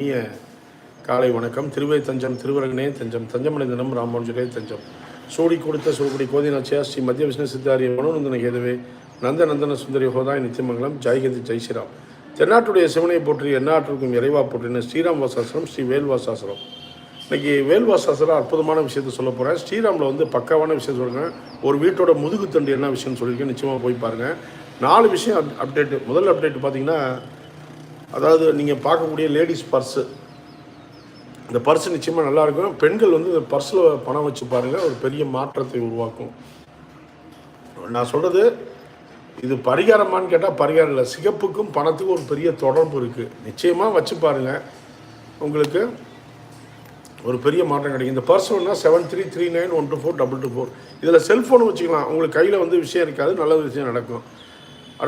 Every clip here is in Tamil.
இனிய காலை வணக்கம். திருவை தஞ்சம் திருவரங்கனே தஞ்சம் தஞ்சமனை தினம் ராமானுஜரே தஞ்சம். சோடி கொடுத்த சோகுடி கோதிநாச்சியா ஸ்ரீ மத்திய விஷ்ணு சித்தாரிய மனோநந்தன கேதுவே நந்த நந்தன சுந்தரி ஹோதாய் நித்தியமங்கலம் ஜெய்கந்தி ஜெய்ஸ்ரீராம் தென்னாட்டுடைய சிவனை போற்றி எந்நாட்டிற்கும் இறைவா போற்றின ஸ்ரீராம் வாசாசிரம் ஸ்ரீ வேல்வாசாசிரம் இன்றைக்கி வேல்வாசாசிரம் அற்புதமான விஷயத்த சொல்ல போகிறேன் ஸ்ரீராமில் வந்து பக்காவான விஷயம் சொல்கிறேன் ஒரு வீட்டோட முதுகுத்தண்டு என்ன விஷயம்னு சொல்லியிருக்கேன். நிச்சயமாக போய் பாருங்கள் நாலு விஷயம் அப் அப்டேட்டு முதல் அப்டேட் பார்த்தீங்கன்னா அதாவது நீங்கள் பார்க்கக்கூடிய லேடிஸ் பர்ஸு. இந்த பர்ஸ் நிச்சயமாக நல்லா இருக்கும். பெண்கள் வந்து இந்த பர்ஸில் பணம் வச்சு பாருங்கள் ஒரு பெரிய மாற்றத்தை உருவாக்கும். நான் சொல்கிறது இது பரிகாரமான்னு கேட்டால் பரிகாரம் இல்லை. சிகப்புக்கும் பணத்துக்கும் ஒரு பெரிய தொடர்பு இருக்குது நிச்சயமாக வச்சு பாருங்கள் உங்களுக்கு ஒரு பெரிய மாற்றம் கிடைக்கும். இந்த பர்ஸ் ஒன்றா seven three three nine one two four double two four இதில் செல்ஃபோன் வச்சுக்கலாம். உங்களுக்கு கையில் வந்து விஷயம் இருக்காது. நல்ல விஷயம் நடக்கும்.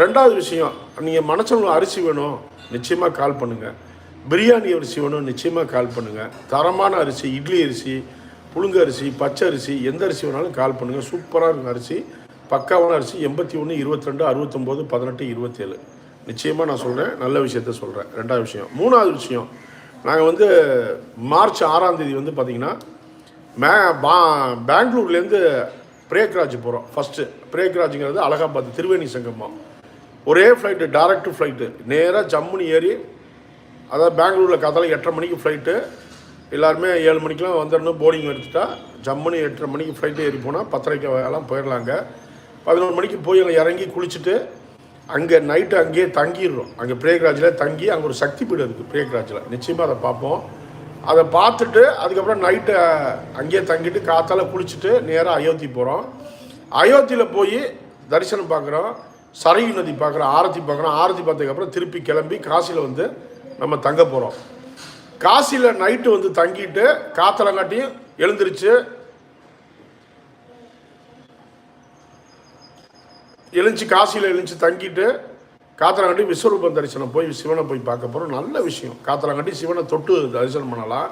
ரெண்டாவது விஷயம் நீங்கள் மனசவங்களுக்கு அரிசி வேணும். நிச்சயமாக கால் பண்ணுங்கள் பிரியாணி அரிசி வேணும் நிச்சயமாக கால் பண்ணுங்கள் தரமான அரிசி இட்லி அரிசி புழுங்க அரிசி பச்சை அரிசி எந்த அரிசி வேணாலும் கால் பண்ணுங்கள் சூப்பராக இருக்கும் அரிசி. பக்காவான அரிசி எண்பத்தி ஒன்று இருபத்திரெண்டு அறுபத்தொம்போது பதினெட்டு இருபத்தேழு. நிச்சயமாக நான் சொல்கிறேன் நல்ல விஷயத்த சொல்கிறேன் ரெண்டாவது விஷயம். மூணாவது விஷயம். நாங்கள் வந்து மார்ச் ஆறாம் தேதி வந்து பார்த்திங்கன்னா மே பா பெங்களூர்லேருந்து பிரேக்ராஜ் போகிறோம் ஃபஸ்ட்டு பிரேக்ராஜுங்கிறது அலகாபாத் திருவேணி சங்கமம். ஒரே ஃப்ளைட்டு டைரக்ட் ஃப்ளைட்டு நேராக ஜம்முன்னு ஏறி அதாவது பெங்களூரில் காத்தால எட்டரை மணிக்கு ஃப்ளைட்டு எல்லாருமே ஏழு மணிக்கெலாம் வந்துடணும் போர்டிங் எடுத்துட்டா ஜம்முன்னு எட்டரை மணிக்கு ஃப்ளைட்டு ஏறி போனால் பத்தரைக்கு எல்லாம் போயிடலாங்க. பதினொரு மணிக்கு போய் அங்கே இறங்கி குளிச்சுட்டு அங்கே நைட்டு அங்கேயே தங்கிடுறோம். அங்கே பிரேக்ராஜில் தங்கி அங்கே ஒரு சக்தி பீடம் இருக்குது பிரேக்ராஜில் நிச்சயமாக அதை பார்ப்போம். அதை பார்த்துட்டு அதுக்கப்புறம் நைட்டு அங்கேயே தங்கிட்டு காத்தால குளிச்சுட்டு நேராக அயோத்தி போகிறோம் அயோத்தியில் போய் தரிசனம் பார்க்குறோம். சரையு நதி பார்க்குறோம் ஆரத்தி பார்க்குறோம் ஆரத்தி பார்த்ததுக்கப்புறம் திருப்பி கிளம்பி காசியில் வந்து நம்ம தங்க போகிறோம் காசியில் நைட்டு வந்து தங்கிட்டு காத்தலங்காட்டியும் எழுந்திருச்சு. எழுந்துச்சு காசியில் எழுந்துச்சு தங்கிட்டு காத்தலங்காட்டி விஸ்வரூபம் தரிசனம் போய் சிவனை போய் பார்க்க போகிறோம் நல்ல விஷயம். காத்தலங்காட்டி சிவனை தொட்டு தரிசனம் பண்ணலாம்.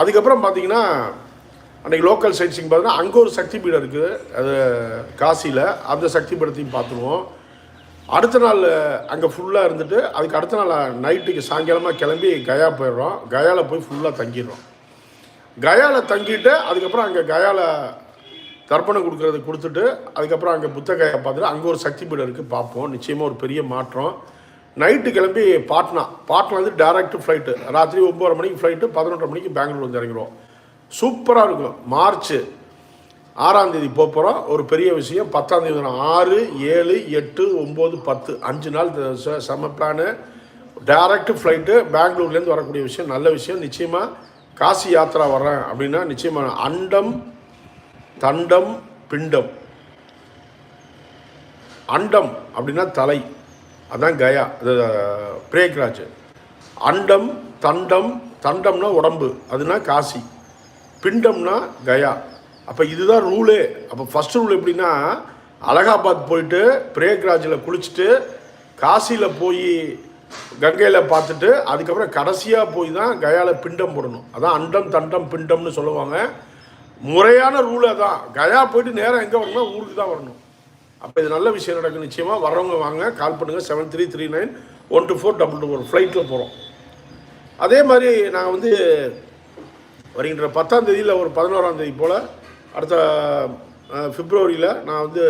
அதுக்கப்புறம் பார்த்தீங்கன்னா அன்றைக்கி லோக்கல் சைட்ஸிங் பார்த்தீங்கன்னா அங்கே ஒரு சக்தி பீடம் இருக்குது. அது காசியில். அந்த சக்தி பீடத்தையும் பார்த்துருவோம். அடுத்த நாள் அங்கே ஃபுல்லாக இருந்துட்டு அதுக்கு அடுத்த நாள் நைட்டுக்கு சாயங்காலமாக கிளம்பி கயா போயிடுறோம். கயாவில் போய் ஃபுல்லாக தங்கிடுறோம். கயாவில் தங்கிட்டு அதுக்கப்புறம் அங்கே கயாவில் தர்ப்பணம் கொடுக்குறது கொடுத்துட்டு அதுக்கப்புறம் அங்கே புத்தகையை பார்த்துட்டு அங்கே ஒரு சக்தி பீடம் இருக்குது பார்ப்போம். நிச்சயமாக ஒரு பெரிய மாற்றம். நைட்டு கிளம்பி பாட்னா பாட்னா வந்து டேரக்ட் ஃப்ளைட்டு ராத்திரி ஒம்பது மணிக்கு ஃப்ளைட்டு பதினொன்றரை மணிக்கு பெங்களூர் வந்து இறங்கிடுவோம் சூப்பராக இருக்கும். மார்ச் ஆறாம் தேதி போக போகிறோம் ஒரு பெரிய விஷயம். பத்தாம் தேதி வரும். ஆறு ஏழு எட்டு ஒம்பது பத்து. அஞ்சு நாள் செம பிளானு டைரக்ட் ஃப்ளைட்டு பெங்களூர்லேருந்து வரக்கூடிய விஷயம். நல்ல விஷயம். நிச்சயமாக காசி யாத்திரா வர்றேன் அப்படின்னா நிச்சயமாக அண்டம் தண்டம் பிண்டம். அண்டம் அப்படின்னா தலை. அதான் கயா. அது பிரேக்ராஜ் அண்டம் தண்டம் தண்டம்னா உடம்பு. அதுனா காசி. பிண்டம்னா கயா. அப்போ இதுதான் ரூலு அப்போ ஃபஸ்ட் ரூல் எப்படின்னா அலகாபாத் போயிட்டு பிரேக்ராஜில் குளிச்சுட்டு காசியில் போய் கங்கையில் பார்த்துட்டு அதுக்கப்புறம் கடைசியாக போய் தான் கயாவில் பிண்டம் போடணும். அதான் அண்டம் தண்டம் பிண்டம்னு சொல்லுவாங்க. முறையான ரூல் அதான். கயா போயிட்டு நேரம் எங்கே வரணும்னா ஊருக்கு தான் வரணும். அப்போ இது நல்ல விஷயம் நடக்கும் நிச்சயமாக வர்றவங்க வாங்க. கால் பண்ணுங்கள் seven three three nine one two four double two four ஃப்ளைட்டில் போகிறோம் அதே மாதிரி நாங்கள் வந்து வருகின்ற பத்தாம் தேதியில் ஒரு பதினோராம் தேதி போல் அடுத்த பிப்ரவரியில் நான் வந்து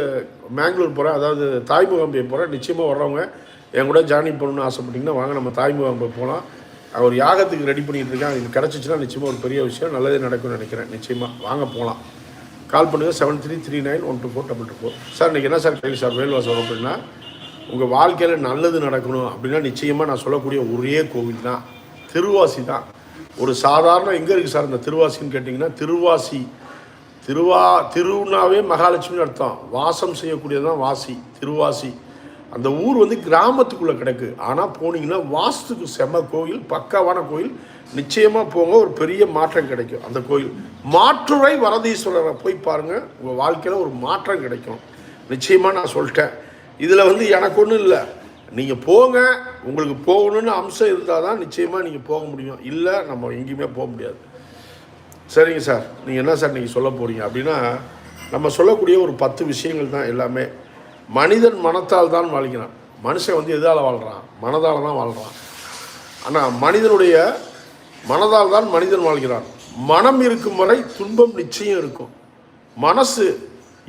மேங்களூர் போகிறேன் அதாவது தாய்முகம் போய் போகிறேன் நிச்சயமாக வர்றவங்க என் கூட ஜாயின் பண்ணணும்னு ஆசைப்பட்டிங்கன்னா வாங்க நம்ம தாய்முகம் போய் போகலாம் ஒரு யாகத்துக்கு ரெடி பண்ணிகிட்டு இருக்கேன் இது கிடச்சிச்சின்னா நிச்சயமாக ஒரு பெரிய விஷயம். நல்லதே நடக்கும்னு நினைக்கிறேன். நிச்சயமாக வாங்க போகலாம் கால் பண்ணுங்கள் seven three three nine one two four double two four sir இன்றைக்கி என்ன சார் கேள்வி சார் வேல்வாசம் அப்படின்னா உங்கள் வாழ்க்கையில் நல்லது நடக்கணும் அப்படின்னா நிச்சயமாக நான் சொல்லக்கூடிய ஒரே கோவில் தான். திருவாசி தான். ஒரு சாதாரண எங்கே இருக்குது சார் இந்த திருவாசின்னு கேட்டிங்கன்னா திருவாசி திருவா திருவுனாவே மகாலட்சுமி அர்த்தம். வாசம் செய்யக்கூடியது தான் வாசி திருவாசி. அந்த ஊர் வந்து கிராமத்துக்குள்ளே கிடக்கு. ஆனால் போனீங்கன்னா வாஸ்துக்கு செம கோயில் பக்காவான கோயில். நிச்சயமாக போங்க ஒரு பெரிய மாற்றம் கிடைக்கும் அந்த கோயில். மாற்றுரை வரதீஸ்வரரை போய் பாருங்கள் உங்கள் வாழ்க்கையில் ஒரு மாற்றம் கிடைக்கும். நிச்சயமாக நான் சொல்லிட்டேன். இதில் வந்து எனக்கு ஒன்றும் இல்லை. நீங்கள் போங்க உங்களுக்கு போகணுன்னு அம்சம் இருந்தால் தான் நிச்சயமாக நீங்கள் போக முடியும். இல்லை நம்ம எங்கேயுமே போக முடியாது. சரிங்க சார். நீங்கள் என்ன சார் நீங்கள் சொல்ல போகிறீங்க அப்படின்னா நம்ம சொல்லக்கூடிய ஒரு பத்து விஷயங்கள் தான் எல்லாமே. மனிதன் மனத்தால் தான் வாழ்கிறான். மனுஷன் வந்து எதால் வாழ்கிறான் மனதால் தான் வாழ்கிறான் ஆனால் மனிதனுடைய மனதால் தான் மனிதன் வாழ்கிறான். மனம் இருக்கும் வரை துன்பம் நிச்சயம் இருக்கும். மனசு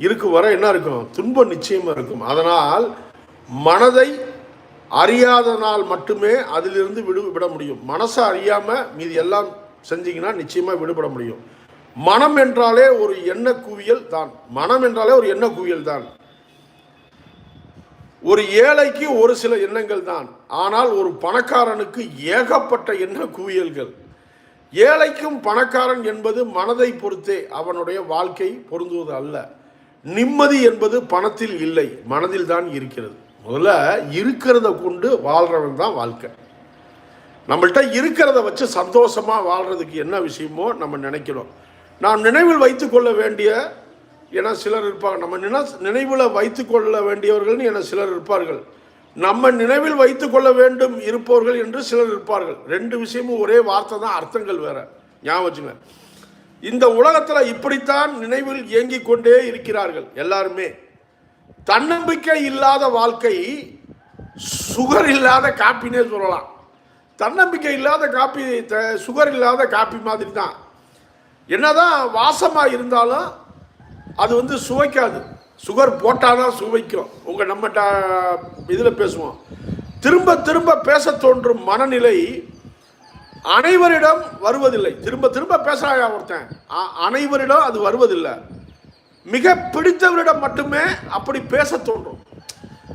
இருக்கும் வரை என்ன இருக்கும்? துன்பம் நிச்சயமாக இருக்கும். அதனால் மனதை அறியாதனால் மட்டுமே அதிலிருந்து விடு விட முடியும். மனசை அறியாமல் மீதி எல்லாம் செஞ்சீங்கன்னா நிச்சயமா விடுபட முடியும். மனம் என்றாலே ஒரு எண்ண குவியல் தான். மனம் என்றாலே ஒரு எண்ண குவியல் தான். ஒரு ஏழைக்கு ஒரு சில எண்ணங்கள் தான். ஆனால் ஒரு பணக்காரனுக்கு ஏகப்பட்ட எண்ண குவியல்கள் ஏழைக்கும் பணக்காரன் என்பது மனதை பொறுத்தே அவனுடைய வாழ்க்கை பொருந்துவது அல்ல. நிம்மதி என்பது பணத்தில் இல்லை மனதில் தான் இருக்கிறது. முதல்ல இருக்கிறத கொண்டு வாழ்றவன் தான் வாழ்க்கை. நம்மள்ட்ட இருக்கிறத வச்சு சந்தோஷமாக வாழ்கிறதுக்கு என்ன விஷயமோ நம்ம நினைக்கிறோம். நாம் நினைவில் வைத்துக்கொள்ள வேண்டிய என சிலர் இருப்பாங்க. நம்ம நின நினைவில் வைத்துக்கொள்ள வேண்டியவர்கள்னு என சிலர் இருப்பார்கள். நம்ம நினைவில் வைத்துக்கொள்ள வேண்டும் இருப்பவர்கள் என்று சிலர் இருப்பார்கள். ரெண்டு விஷயமும் ஒரே வார்த்தை தான் அர்த்தங்கள் வேற. ஞாபகம் வச்சுங்க. இந்த உலகத்தில் இப்படித்தான் நினைவில் இயங்கிக் கொண்டே இருக்கிறார்கள் எல்லாருமே. தன்னம்பிக்கை இல்லாத வாழ்க்கை சுகர் இல்லாத காப்பினே சொல்லலாம். தன்னம்பிக்கை இல்லாத காப்பி த- சுகர் இல்லாத காப்பி மாதிரி தான் என்னதான் வாசமாக இருந்தாலும் அது வந்து சுவைக்காது. சுகர் போட்டால் தான் சுவைக்கும். உங்கள் நம்ம இதில் பேசுவோம். திரும்ப திரும்ப பேச தோன்றும் மனநிலை அனைவரிடம் வருவதில்லை. திரும்ப திரும்ப பேசுகிறாயா ஒருத்தன்? அனைவரிடம் அது வருவதில்லை. மிக பிடித்தவரிடம் மட்டுமே அப்படி பேச தோன்றும்.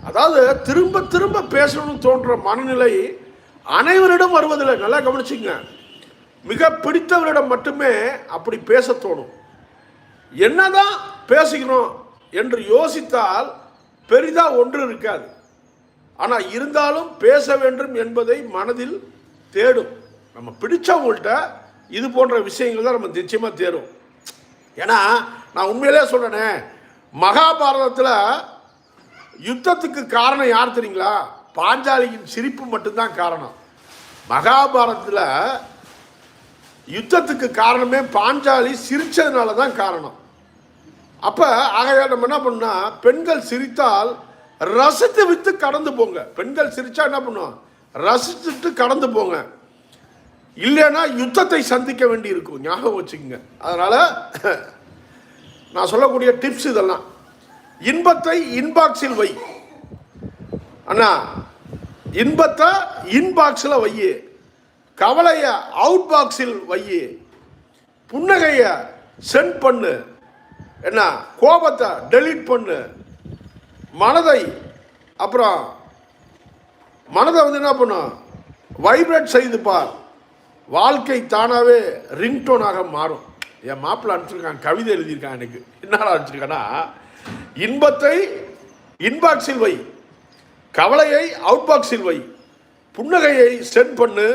அதாவது திரும்ப திரும்ப பேசணும்னு தோன்ற மனநிலை அனைவரிடம் வருவதில்லை. நல்லா கவனிச்சுங்க. மிக பிடித்தவரிடம் மட்டுமே அப்படி பேச தோணும். என்னதான் பேசுகிறோம் என்று யோசித்தால் பெரிதா ஒன்று இருக்காது. ஆனால் இருந்தாலும் பேச வேண்டும் என்பதை மனதில் தேடும். நம்ம பிடிச்சவங்கள்ட்ட இது போன்ற விஷயங்கள் தான் நம்ம நிச்சயமாக தேடும் ஏன்னா நான் உண்மையிலே சொல்றேனே மகாபாரதத்தில் யுத்தத்துக்கு காரணம் யார் தெரியுங்களா? பாஞ்சாலியின் சிரிப்பு மட்டும்தான் காரணம். மகாபாரதத்தில் யுத்தத்துக்கு காரணமே பாஞ்சாலி சிரித்ததுனால தான் காரணம். அப்போ ஆகையால் நம்ம என்ன பண்ணால் பெண்கள் சிரித்தால் ரசித்து வித்து கடந்து போங்க. பெண்கள் சிரித்தா என்ன பண்ணுவோம் ரசித்துட்டு கடந்து போங்க. இல்லைன்னா யுத்தத்தை சந்திக்க வேண்டி இருக்கும் ஞாபகம் வச்சுக்கோங்க. அதனால் நான் சொல்லக்கூடிய டிப்ஸ் இதெல்லாம். இன்பத்தை இன்பாக்ஸில் வை. அண்ணா இன்பத்தை இன்பாக்ஸில் வையு. கவலைய அவுட் பாக்ஸில் வையு. புன்னகைய சென்ட் பண்ணு. என்ன கோபத்தை டெலீட் பண்ணு. மனதை அப்புறம் மனதை வந்து என்ன பண்ணும் வைப்ரேட் செய்து பார். வாழ்க்கை தானாகவே ரிங்டோனாக மாறும். என் மாப்பிள்ள அனுப்பிச்சிருக்கான் கவிதை எழுதியிருக்கான் எனக்கு. என்னடா அனுப்பிச்சிருக்கானா இன்பத்தை இன்பாக்ஸில் வை. கவலையை அவுட் பாக்ஸில் வை. புன்னகையை சென்ட் பண்ணு.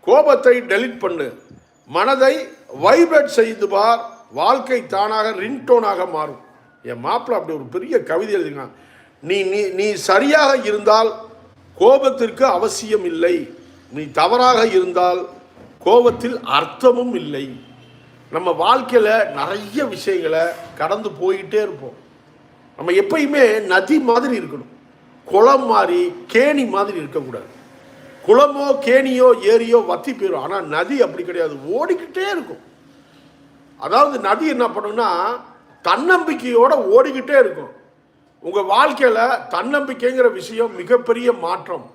கோபத்தை டெலீட் பண்ணு. மனதை வைப்ரேட் செய்து பார். வாழ்க்கை தானாக ரிங்டோனாக மாறும். என் மாப்பிள்ள அப்படி ஒரு பெரிய கவிதை எழுதினான் நீ நீ நீ சரியாக இருந்தால் கோபத்திற்கு அவசியம் இல்லை. நீ தவறாக இருந்தால் கோபத்தில் அர்த்தமும் இல்லை. நம்ம வாழ்க்கையில் நிறைய விஷயங்களை கடந்து போயிட்டே இருப்போம். நம்ம எப்பயுமே நதி மாதிரி இருக்கணும். குளம் மாதிரி கேணி மாதிரி இருக்கக்கூடாது. குளமோ கேணியோ ஏரியோ வத்தி போயிடும் ஆனால் நதி அப்படி கிடையாது. ஓடிக்கிட்டே இருக்கும். அதாவது நதி என்ன பண்ணும்னா தன்னம்பிக்கையோடு ஓடிக்கிட்டே இருக்கும். உங்கள் வாழ்க்கையில் தன்னம்பிக்கைங்கிற விஷயம் மிகப்பெரிய மாற்றம்.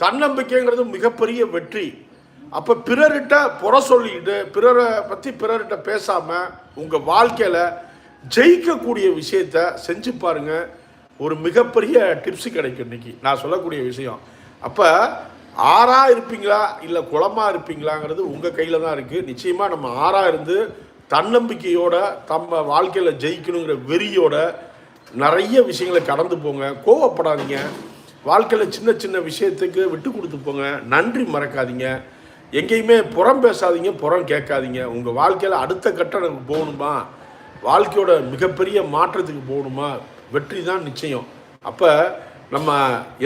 தன்னம்பிக்கைங்கிறது மிகப்பெரிய வெற்றி. அப்போ பிறர்கிட்ட புற சொல்லிக்கிட்டு பிறரை பற்றி பிறர்கிட்ட பேசாமல் உங்கள் வாழ்க்கையில் ஜெயிக்கக்கூடிய விஷயத்த செஞ்சு பாருங்கள் ஒரு மிகப்பெரிய டிப்ஸ் கிடைக்கும் இன்னைக்கு. நான் சொல்லக்கூடிய விஷயம். அப்போ ஆறாக இருப்பீங்களா? இல்லை குளமாக இருப்பீங்களாங்கிறது உங்கள் கையில் தான் இருக்குது நிச்சயமாக நம்ம ஆறாக இருந்து தன்னம்பிக்கையோட நம்ம வாழ்க்கையில் ஜெயிக்கணுங்கிற வெறியோட நிறைய விஷயங்களை கடந்து போங்க. கோவப்படாதீங்க. வாழ்க்கையில் சின்ன சின்ன விஷயத்துக்கு விட்டு கொடுத்து போங்க. நன்றி மறக்காதீங்க. எங்கேயுமே புறம் பேசாதீங்க புறம் கேட்காதீங்க. உங்கள் வாழ்க்கையில் அடுத்த கட்டம் போகணுமா? வாழ்க்கையோட மிகப்பெரிய மாற்றத்துக்கு போகணுமா? வெற்றி தான் நிச்சயம். அப்போ நம்ம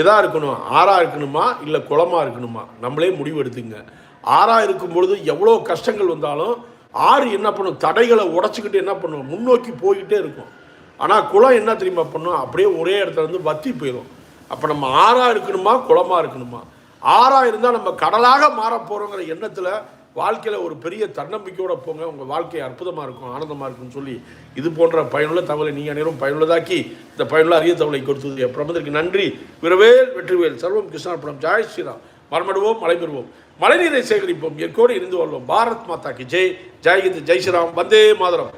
எதா இருக்கணும்? ஆறாக இருக்கணுமா? இல்லை குளமாக இருக்கணுமா? நம்மளே முடிவு எடுத்துங்க. ஆறாக இருக்கும் பொழுது எவ்வளோ கஷ்டங்கள் வந்தாலும் ஆறு என்ன பண்ணும்? தடைகளை உடச்சிக்கிட்டு என்ன பண்ணும்? முன்னோக்கி போய்கிட்டே இருக்கும். ஆனால் குளம் என்ன தெரியுமா பண்ணும்? அப்படியே ஒரே இடத்துல இருந்து வத்தி போயிடும் அப்போ நம்ம ஆறாக இருக்கணுமா? குளமாக இருக்கணுமா? ஆறாக இருந்தால் நம்ம கடலாக மாற போகிறோங்கிற எண்ணத்தில் வாழ்க்கையில் ஒரு பெரிய தன்னம்பிக்கையோட போங்க. உங்கள் வாழ்க்கை அற்புதமாக இருக்கும் ஆனந்தமாக இருக்கும்னு சொல்லி இது போன்ற பயனுள்ள தகவலை நீங்கள் அனைவரும் பயனுள்ளதாக்கி இந்த பயனுள்ள அரிய தகவலை கொடுத்தது பிரபந்தருக்கு நன்றி. விரவேல் வெற்றிவேல். சர்வம் கிருஷ்ணார்பணம். ஜாய் ஸ்ரீராம். மரமடுவோம் மழை பெறுவோம் மழைநீரை சேகரிப்போம். எற்கோடு இருந்து வருவோம் பாரத் மாதா கி ஜெய். ஜெய் ஜெய் ஸ்ரீராம். வந்தே மாதரம்.